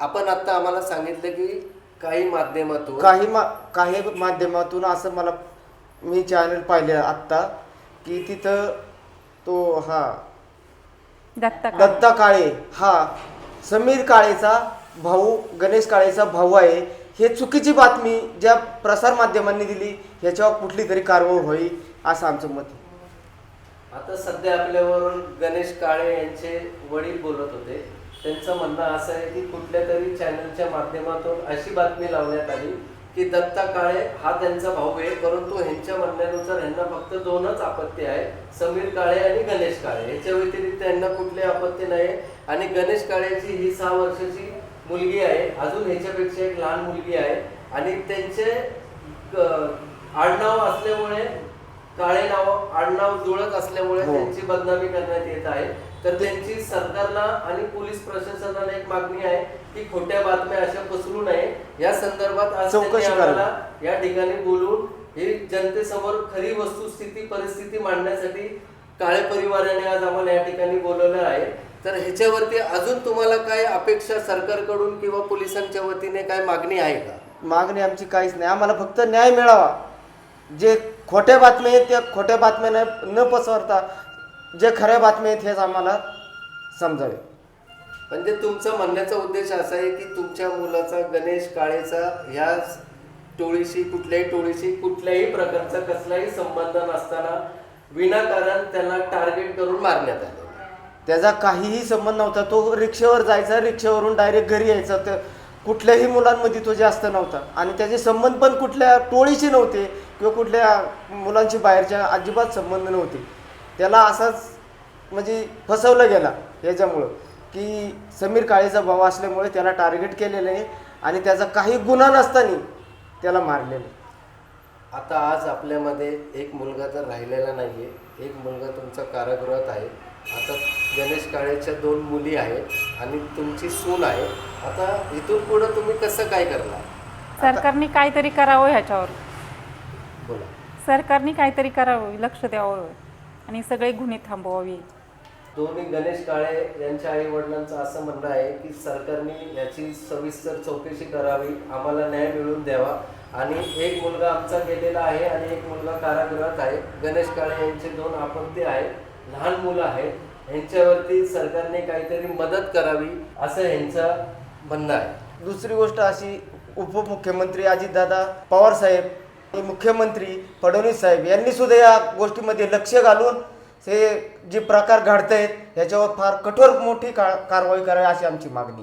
आपण आता आम्हाला सांगितलं की काही माध्यमातून काही मा काही माध्यमातून असं मला मी चॅनल पाहिले आत्ता की तिथं तो हा दत्ता काळे. दत्ता काळे हा. समीर काळेचा भाऊ गणेश काळेचा भाऊ आहे. हे चुकीची बातमी ज्या प्रसार माध्यमांनी दिली ह्याच्यावर कुठली तरी कारवाई होईल असं आमचं मत आहे. आता सध्या आपल्यावरून गणेश काळे यांचे वडील बोलत होते. त्यांचं म्हणणं असं आहे की कुठल्या तरी चॅनलच्या माध्यमातून अशी बातमी लावण्यात आली की दत्ता काळे हा त्यांचा भाऊ आहे परंतु ह्यांच्या म्हणण्यानुसार ह्यांना फक्त दोनच आपत्ती आहे समीर काळे आणि गणेश काळे. याच्या व्यतिरिक्त यांना कुठली आपत्ती नाही आणि गणेश काळेची ही सहा वर्षाची मुलगी आहे अजून ह्याच्यापेक्षा एक लहान मुलगी आहे आणि त्यांचे आडनाव असल्यामुळे काळे नाव आडनाव जुळत असल्यामुळे हो. त्यांची बदनामी करण्यात येत आहे. तर त्यांची सरकारला आणि पोलीस प्रशासनाला एक मागणी आहे की खोट्या बातम्या अशा पसरू नये. या संदर्भात आज त्यांनी चौकशी करावी. आम्हाला या ठिकाणी बोलून ही जनतेसमोर खरी वस्तुस्थिती परिस्थिती मांडण्यासाठी काळे परिवाराने आज आम्हाला या ठिकाणी बोलवलं आहे. तर ह्याच्यावरती अजून तुम्हाला काय अपेक्षा सरकारकडून किंवा पोलिसांच्या वतीने काय मागणी आहे का? मागणी आमची काहीच नाही. आम्हाला फक्त न्याय मिळावा. जे खोट्या बातम्या आहेत त्या खोट्या बातम्या न न पसरता जे खऱ्या बातम्या आहेत हेच आम्हाला समजावे. म्हणजे तुमचा म्हणण्याचा उद्देश असा आहे की तुमच्या मुलाचा गणेश काळेचा ह्या टोळीशी कुठल्याही टोळीशी कुठल्याही प्रकारचा कसलाही संबंध नसताना विनाकारण त्याला टार्गेट करून मारण्यात आले. त्याचा काहीही संबंध नव्हता. तो रिक्षेवर जायचा रिक्षेवरून डायरेक्ट घरी यायचा. तर कुठल्याही मुलांमध्ये तो जास्त नव्हता आणि त्याचे संबंध पण कुठल्या टोळीशी नव्हते किंवा कुठल्या मुलांशी बाहेरच्या अजिबात संबंध नव्हते त्याला असाच म्हणजे फसवलं गेला याच्यामुळं की समीर काळेचा भाव असल्यामुळे त्याला टार्गेट केलेलं आहे आणि त्याचा काही गुन्हा नसताना त्याला मारलेलं आहे. आता आज आपल्यामध्ये एक मुलगा तर राहिलेला नाहीये. एक मुलगा तुमचा कारागृहात आहे. आता गणेश काळेच्या दोन मुली आहेत आणि तुमची सून आहे. आता इथून पुढे तुम्ही कसं काय करणार? सरकारने काहीतरी करावं ह्याच्यावर. बोला. सरकारने काहीतरी करावं लक्ष द्यावं आणि सगळे गुन्हे थांबवावे. दोन्ही गणेश काळे यांच्या आई वडिलांचं असं म्हणणं आहे की सरकारने याची सविस्तर चौकशी करावी आम्हाला न्याय मिळवून द्यावा. आणि एक मुलगा आमचा गेलेला आहे आणि एक मुलगा कारागृहात आहे. गणेश काळे यांचे दोन आपत्ती आहेत लहान मुलं आहेत. यांच्यावरती सरकारने काहीतरी मदत करावी असं यांचं म्हणणं आहे. दुसरी गोष्ट अशी उपमुख्यमंत्री अजितदादा पवार साहेब मुख्यमंत्री फडणवीस साहेब यांनी सुद्धा या गोष्टीमध्ये लक्ष घालून हे जे प्रकार घडत आहेत ह्याच्यावर फार कठोर मोठी का कारवाई करावी अशी आमची मागणी